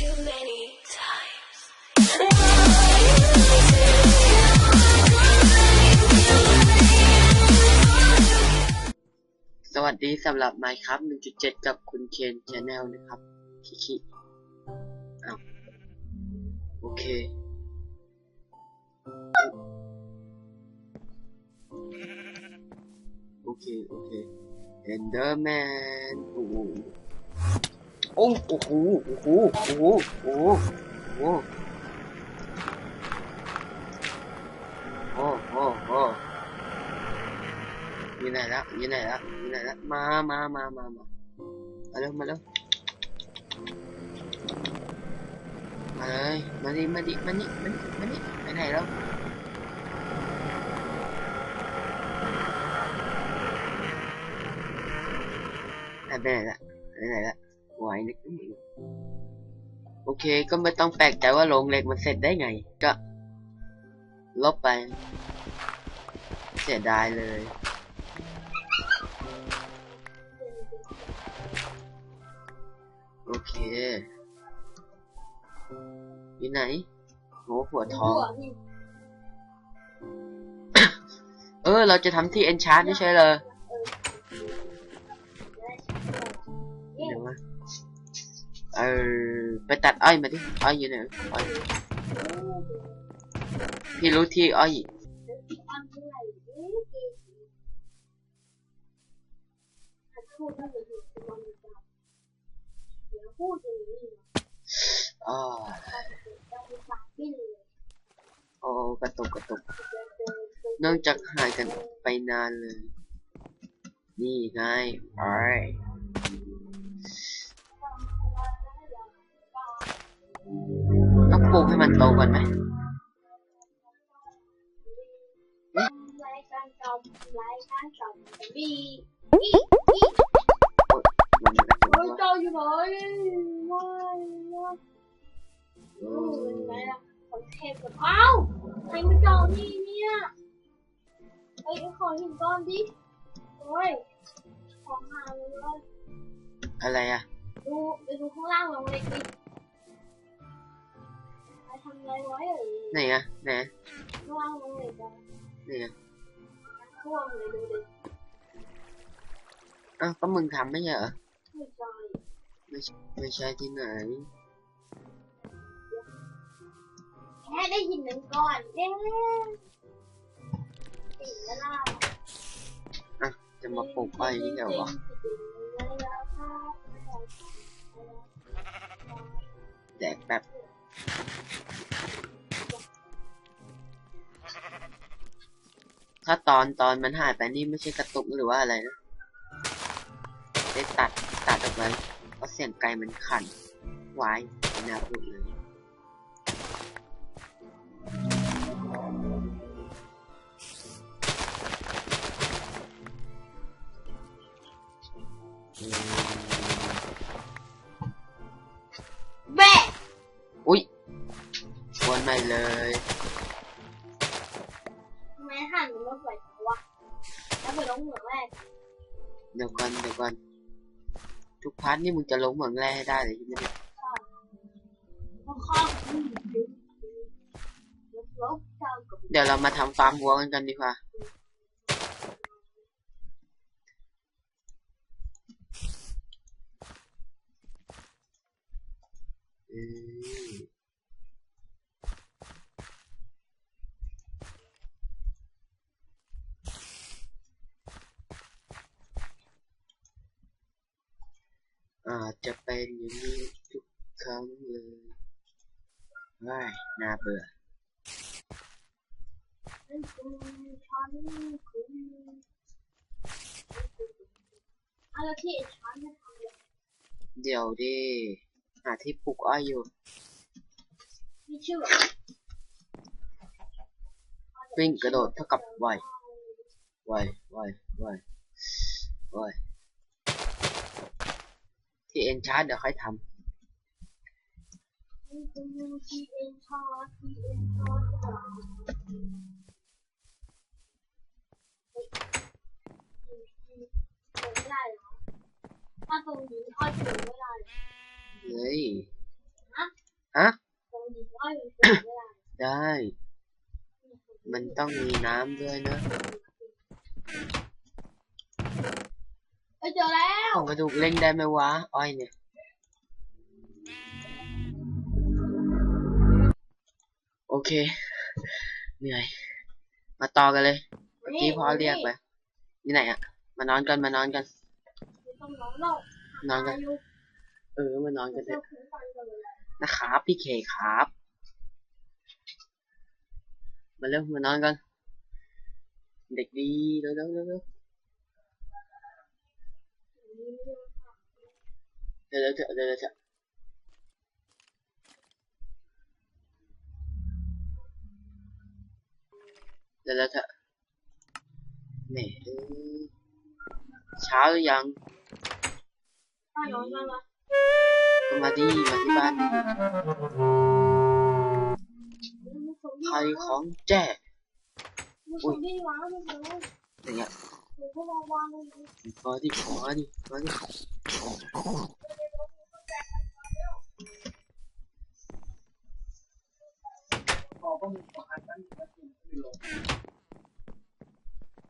สวัสดีสำหรับ Minecraft 1.7 กับคุณเคนชาแนลนะครับ คิคิอ้าวโอเค โอเค โอเค Enderman โอ้ โหโอ้โอ้โหโอ้โหโอ้โหโอ้โหโอ้โหโอ้โหโอ้อยู่ไหนละอยู่ไหนละอยู่ไหนละมามามามามามาเร็วมาเร็วมาเลยมาดิมาดิมานี่มานี่มานี่ไปไหนแล้วอะไปไหนละไปไหนละไห วนึกไม่อยู่โอเค ก็ไม่ต้องแปลกใจว่าโรงเหล็กมันเสร็จได้ไง ก็ ลบไป เสียดายเลย โอเคอยู่ไหนโหหัวทอง เออ เราจะทำที่เอนชาร์ไม่ใช่เลย เออไปตัดอ้อยมาดิอ้อยอยู่ไหนอ้อยพี่รู้ที่อ้อยอ้อโอ้กระตุกกระตุกเนื่องจากหายกันไปนานเลย นี่ไงไป ปลูกให้มันโตก่อนไหมมันเฮ้ยว่าเจ้าอยู่ไหนไม่นะเออืมอเป็นไงเทพกับเอ้าใครมาจองนี่เนี่ยเอ้ยขอหินก้อนดิโอ้ยของหาเลยเว้ยอะไรอะดูไปดูข้างล่างลงเลยดิ ทำอะไรไว้เอ่ยไหนอะไหนข้างล่างลงเลยจ้ะนี่ไงท่วมเลยดูดิอ้าวก็มึงทำไม่ใช่เหรอไม่ใจไม่ใช่ไม่ใช่ที่ไหนแค่ได้หินหนึ่งก้อนเด้ติดแล้วล่ะจะมาปลูกอ้อยนี่เดี๋ยววะแดกแบบ ถ้าตอนตอนมันหายไปนี่ไม่ใช่กระตุกหรือว่าอะไรนะได้ตัดตัดออกไปเพราะเสียงไกลมันขันไว้ไม่น่าพูดเลยอืมแบะอุ้ยวนไปเลย เดี๋ยวก่อนเดี๋ยวก่อนทุกพาร์ทนี่มึงจะลงเหมืองแร่ให้ได้เลยใช่ไหมเนี่ยก็ข้ามลบเจ้ากับเดี๋ยวเรามาทำฟาร์มวัวกันกันดีกว่าอืม อาจจะเป็นอย่างนี้ทุกครั้งเลยว้ายน่าเบื่อฉันคุณอะไรที่ฉันจะทำเลยเดี๋ยวดิหาที่ปลูกอ้อยอยู่วิ่งกระโดดเท่ากับไวไวไวไวไว ที่เอ็นชาร์ดเดี๋ยวค่อยทำถ้าตรงนี้อ่อยถึงเวลาเฮ้ยฮะตรงนี้ค่อยถึงเวลาได้ มันต้องมีน้ำด้วยนะ ไปเจอแล้วของกระดูกเล่งได้ไหมวะ อ้อยเนี่ย โอเค เหนื่อย มาต่อกันเลย เมื่อกี้พ่อเรียกไปนี่ไหนอะมานอนกัน มานอนกันไม่ต้องนอนหรอกนอนกันอายุเออ มานอนกันเถเจ้าอะขุนฟันกันเลยแหละนะครับพี่เคครับ มาเร็ว มานอนกัน เด็กดี เร็วเร็วเร็ว เดี๋ยวเดี๋ยวเดี๋ยวเถอะเดี๋ยวเดี๋ยวแหมเช้าหรือยังมาดีมาที่บ้านดีใครของแจกอุ้ยอย่างเงี้ย 你发的发的发的。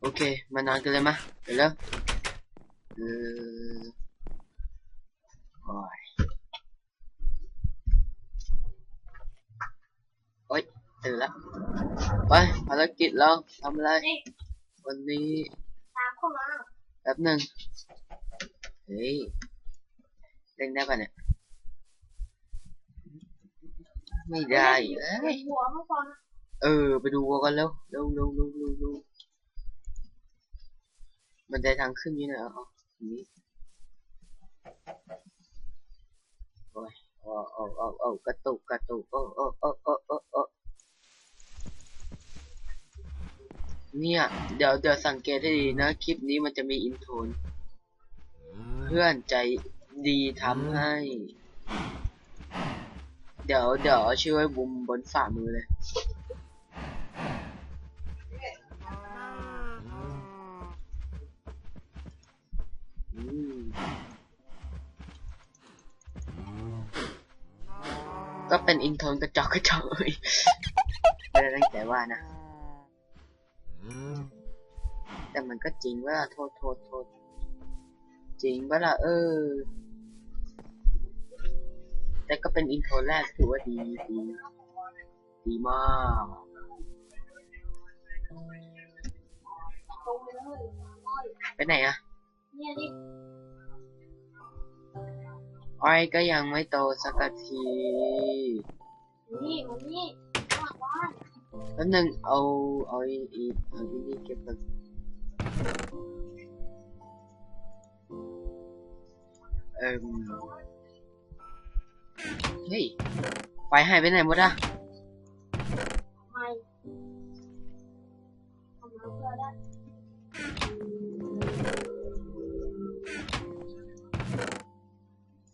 Ok, mana ke lemah? Hello? Uh, oi. Oi, hello. Oi, hello kid lo, làm lại. Hôm nay เลยมะเดี๋ยวเร็วเออโอ้ยโอ้ยตื่นแล้วไปภารกิจเราทำอะไรนี่วันนี้ตามเข้ามาแป๊บหนึ่งเฮ้ยเล่นได้ป่ะเนี่ย ไม่ได้เอ้ยหัวมาก่อนเออ ไปดูวัวกันเร็วเร็วเร็วเร็วเร็วเร็วมันได้ทางขึ้นอยู่ไหนอ๋ออย่างนี้โอ้ยโอ้โอ้โอ้โอ้กระตุกกระตุกโอ้โอ้โอ้โอ้โอ้โอ้ เนี่ย เดี๋ยวเดี๋ยวสังเกตให้ดีนะ คลิปนี้มันจะมีอินโทนเพื่อนใจดีทำให้ เดี๋ยวเดี๋ยวเอาชื่อไว้บุมบนฝ่ามือเลยอืมก็เป็นอินโทนกระจอกกระจอกเลยไม่ได้ตั้งใจว่านะ แต่มันก็จริงว่าโทษโทษโทษจริงว่าล่ะเออ แต่ก็เป็นอินโทรแรกถือว่าดีดีดีมากไปไหนอะเนี่ยดิอ้อยก็ยังไม่โตสักทีนี่มันนี่ข้างบ้านแล้วหนึ่ง bắn đằng, ôi ôi ôi ôi i agili kepag. ừm, Hey, quay hai bên này một ra.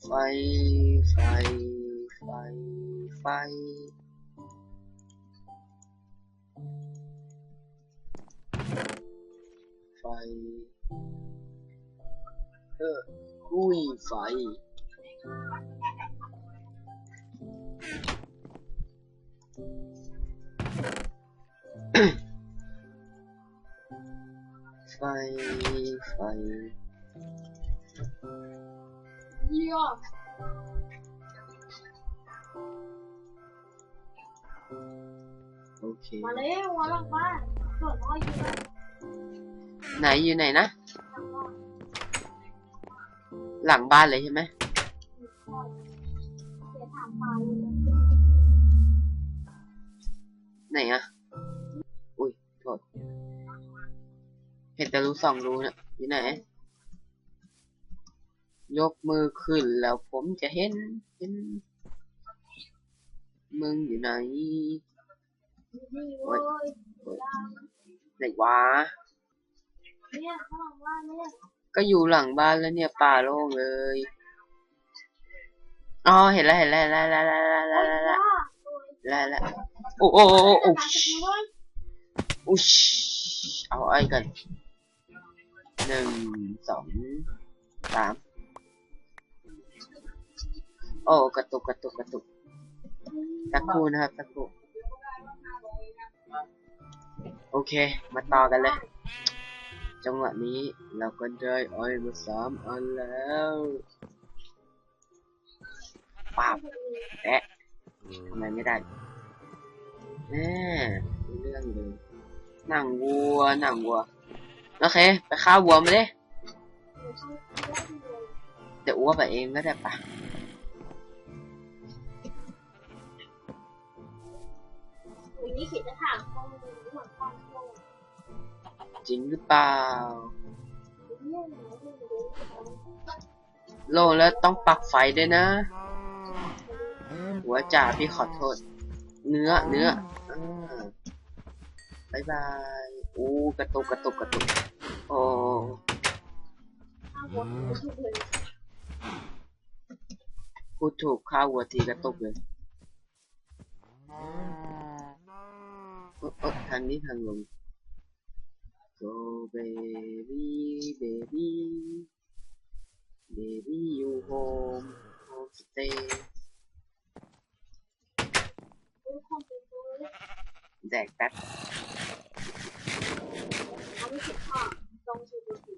Fight, fight, fight, fight. ไฟเออกุ้ยไฟ ไฟ ไฟเยอะโอเค มาเร็วันหลังบ้านส่วนน้อยอยู่น ไหนอยู่ไหนนะ หลังบ้านเลยใช่ไหมไหนอะอุ้ยโทษเห็นแต่รู้สองรู้นะอยู่ไหน ยกมือขึ้นแล้วผมจะเห็นเห็นมึงอยู่ไหนนี่เว้ยไหนวะ เนี่ยข้างหลังบ้าเนี่ยก็อยู่หลังบ้านแล้วเนี่ยป่าโล่งเลยอ๋อเห็นแล้วเห็นแล้วเห็นแล้วเห็นแล้วเห็นแล้วเห็นแล้วเห็นแล้วเห็นแล้วโอ้โอ้โอ้โอ้โอ้อุ๊ยเอาไอ้กันหนึ่งสองสามโอ้กระตุกกระตุกกระตุกสักครู่นะครับสักครู่โอเค มาต่อกันเลย จังหวะนี้เราก็ได้ออยมาสามอันแล้วปาบแตะทำไมไม่ได้แม่เรื่องเลยหนังวัวหนังวัว โอเค ไปฆ่าวัวมาเลยเดี๋ยวอ้วไปเองก็ได้ปะวันนี้ขีดจะถามข้อมู จริงหรือเปล่า โลแล้วต้องปักไฟด้วยนะ หัวจ่าพี่ขอโทษ เนื้อเนื้ออบายบายอู้กระตุกกระตุกกระตุก โอ้ข้าวหัวไม่ถูกเลยพูดถูกข้าววัวทีกระตุกเลยเอ๊ะทางนี้ทางลง go baby baby baby you home home stay รู้ข้อมูลรู้แดกแป๊บเอาไม่ผิดข้อตรงสุดดี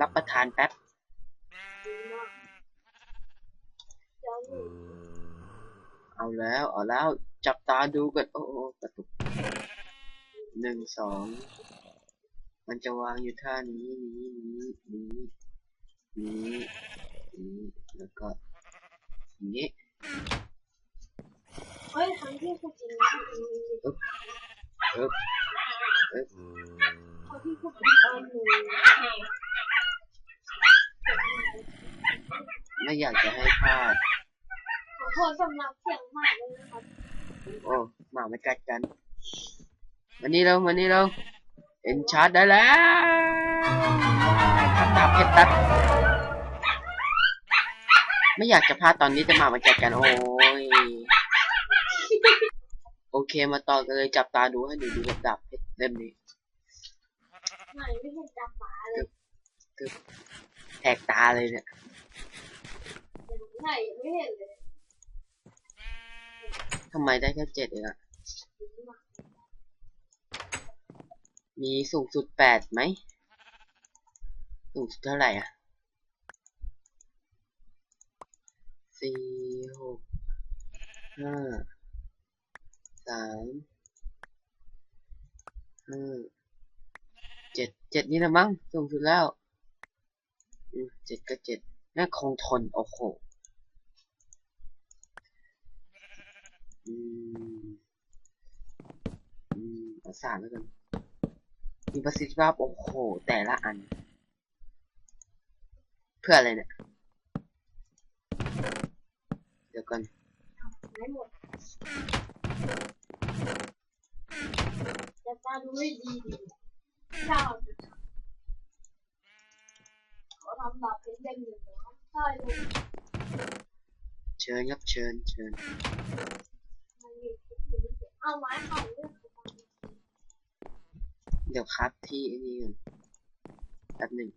รับประทานแป๊บดีมากเจ้าหนูเอาแล้ว เอาแล้ว จับตาดูกัน โอ้โอ้กระตุก หนึ่งสองมันจะวางอยู่ท่านี้นี้นี้นี้นี้นี้แล้วก็อย่างนี้เฮ้ยครั้งที่คุณจริงนะอึ๊บอึ๊บเขาที่คุณจริงเออหนูไม่อยากจะให้พลาดขอโทษสำหรับเสียงใหม่เลยนะครับโอ้หมาไม่กัดกัน มานี่เรามานี่เราเอ็นชาร์จได้แล้วทำดาบเพชรตัด ไม่อยากจะพลาดตอนนี้แต่หมามันกัดกันโอ้ย โอเคมาต่อกันเลยจับตาดูให้ดูดูกับดาบเพชรเล่มนี้ไหนไม่เห็นจับหมาเลยแหกตาเลยเนี่ยไหนไม่เห็นเลยทำไมได้แค่เจ็ดเองอะ มีสูงสุดแปดไหม สูงสุดเท่าไหร่อะสี่หกห้าสามห้าเจ็ดเจ็ดนี่นะมั้งสูงสุดแล้วเจ็ดก็เจ็ดน่าคงทน โอ้โหอืม อืมเอาสามแล้วกัน มีประสิทธิภาพโอ้โห แต่ละอัน เพื่ออะไรเนี่ย เดี๋ยวก่อนไม่หมดจับตาดูให้ดีดีถ้าเขาทำแบบเป็นเล่มอยู่นะใช่เชิญครับเชิญเชิญเอาไว้ใครเลือง เดี๋ยวครับที่ไอ้นี่ก่อนแป๊บหนึ่ง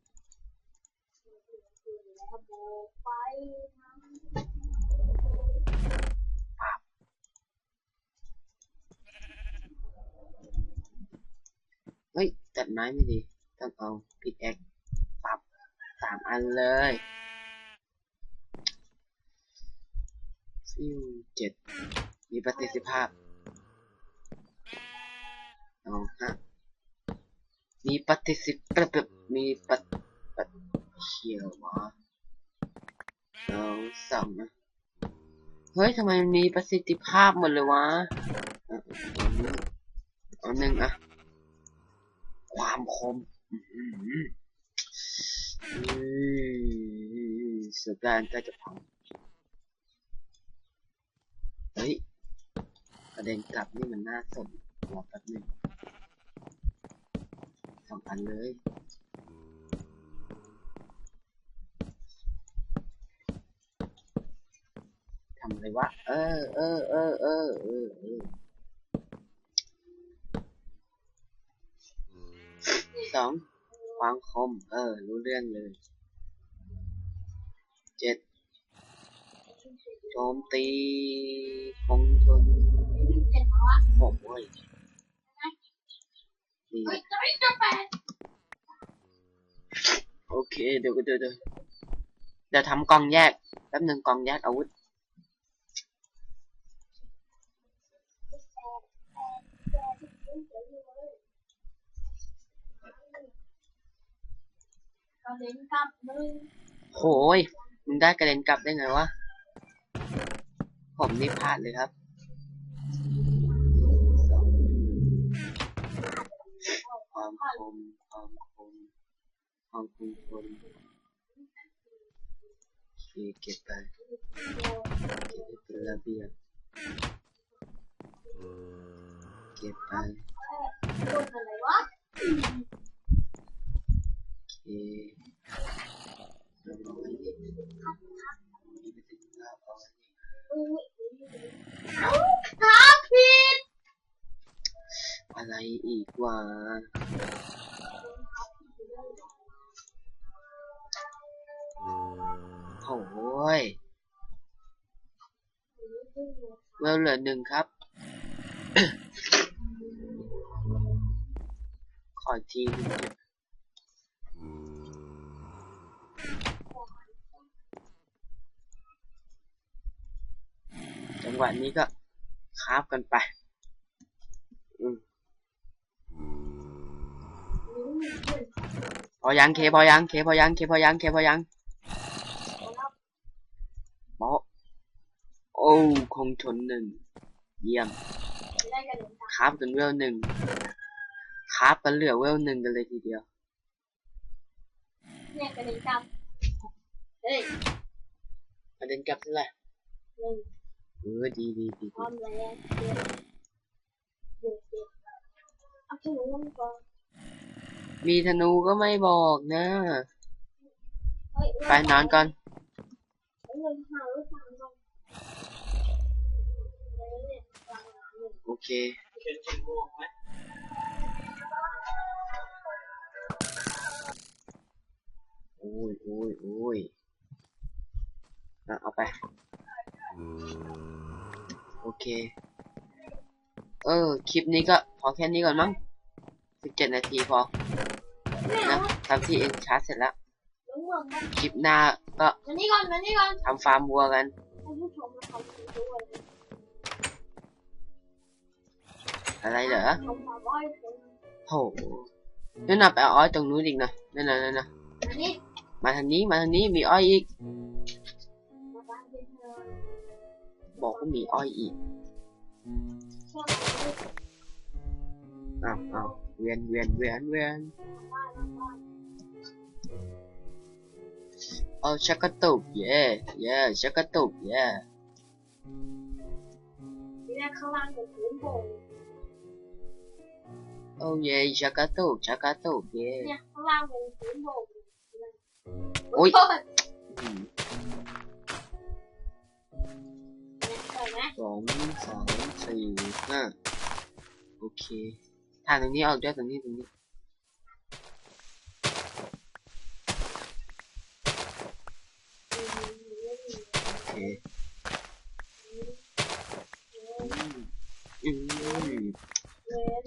เฮ้ย ตัดไม้ไม่ดี ต้องเอาพิกแอคปรับสามอันเลยฟิวเจ็ดมีประสิทธิภาพเอาฮะ มีปฏิสิทธิ์ประแบบมีปฏิปฏิเขียววะเอาสองนะเฮ้ยทำไมมันมีประสิทธิภาพหมดเลยวะเอาเอาหนึ่งเอาหนึ่งอะความคมอื้อหืออืมสุดการก็จะพังเฮ้ยประเด็นกลับนี่มันน่าสนรอแป๊บหนึง สองอันเลยทำอะไรวะ เออ เออ เออ เออ เออเออสองความคม เออ รู้เรื่องเลย เจ็ดโจมตีคงทนไม่ถึงเจ็ดแล้วอมเว้ย นี่เฮ้ยจะไม่จะแปดโอเค เดี๋ยวก็เดี๋ยวเดี๋ยวเดี๋ยวทำกล่องแยกแป๊บหนึ่งกล่องแยกอาวุธกระเด็นกลับมือโหยมึงได้กระเด็นกลับได้ไงวะ ผมนี่พลาดเลยครับ ความคมความคมความคงทนโอเคเก็บไปเก็บให้เป็นระเบียบเก็บไปโดนอะไรวะโอเคแล้วเอาไว้นี่นี่ไปถึงแล้วเอาไว้นี่อุ้ยเอ้าครับผิด อะไรอีกวะโอ้ยเวลเหลือหนึ่งครับ ขอทีจังหวะนี้ก็คาบกันไป อืม พอยังเคพอยังเคพอยังเคพอยังเคพอยังโป๊ะโอ้คงทนหนึ่งเยี่ยมได้กระเด็นกลับคาบกันเวลหนึ่งคาบกันเหลือเวลหนึ่งกันเลยทีเดียวเนี่ยกระเด็นกลับเฮ้ยประเด็นกลับเท่าไหร่หนึ่งเออดีดีดีพร้อมแล้วเจ็ดเจ็ดเจ็ดเอาขนมมันก่อน มีธนูก็ไม่บอกนะเฮ้ยไปนอนก่อนเอาเงินหาลูกสาวก่อนเฮ้ยเนี่ยวางน้ำเลยโอเคโอ้ยโอ้ยโอ้ยอะเอาไป โอเค เออ คลิปนี้ก็พอแค่นี้ก่อนมั้งสิบเจ็ดนาทีพอไม่ นะเอาทำที่เอ็นชาร์จเสร็จแล้วลุงเมืองมันคลิปหน้าก็มานี่ก่อนมานี่ก่อนทำฟาร์มวัวกันให้ผู้ชมมาทำดูด้วยอะไรเหรอทำฟาร์มอ้อยคนโหนั่นน่ะไปเอาอ้อยตรงนู้นอีกนะนั่นน่ะนั่นน่ะอันนี้มาทางนี้มาทางนี้มีอ้อยอีกมาบ้านเป็นเธอบอกว่ามีอ้อยอีกเชื่อไหมอ้าวอ้าว เวียนเวียนเวียนเวียนบ้านบ้านเอาชักกระตุกเย่เย่ชักกระตุกเย่ที่แรกข้างล่างเป็นพื้นโป่งโอ้เย่ชักกระตุกชักกระตุกเย่เนี่ยข้างล่างเป็นพื้นโป่งโอ้ยโทษอืมเนี่ยเห็นไหมสองสามสี่ห้าโอเคถ่ายตรงนี้เอาด้วยตรงนี้ตรงนี้โอเคอืม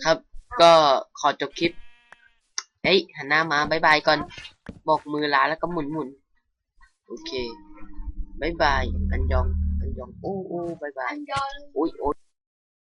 ครับก็ขอจบคลิป เฮ้ยหันหน้ามาบายบายก่อน บอกมือลาแล้วก็หมุนหมุนโอเคบายบายอันยองอันยองโอ้โอ้บายบายอันยอนโอ้ยโอ้ย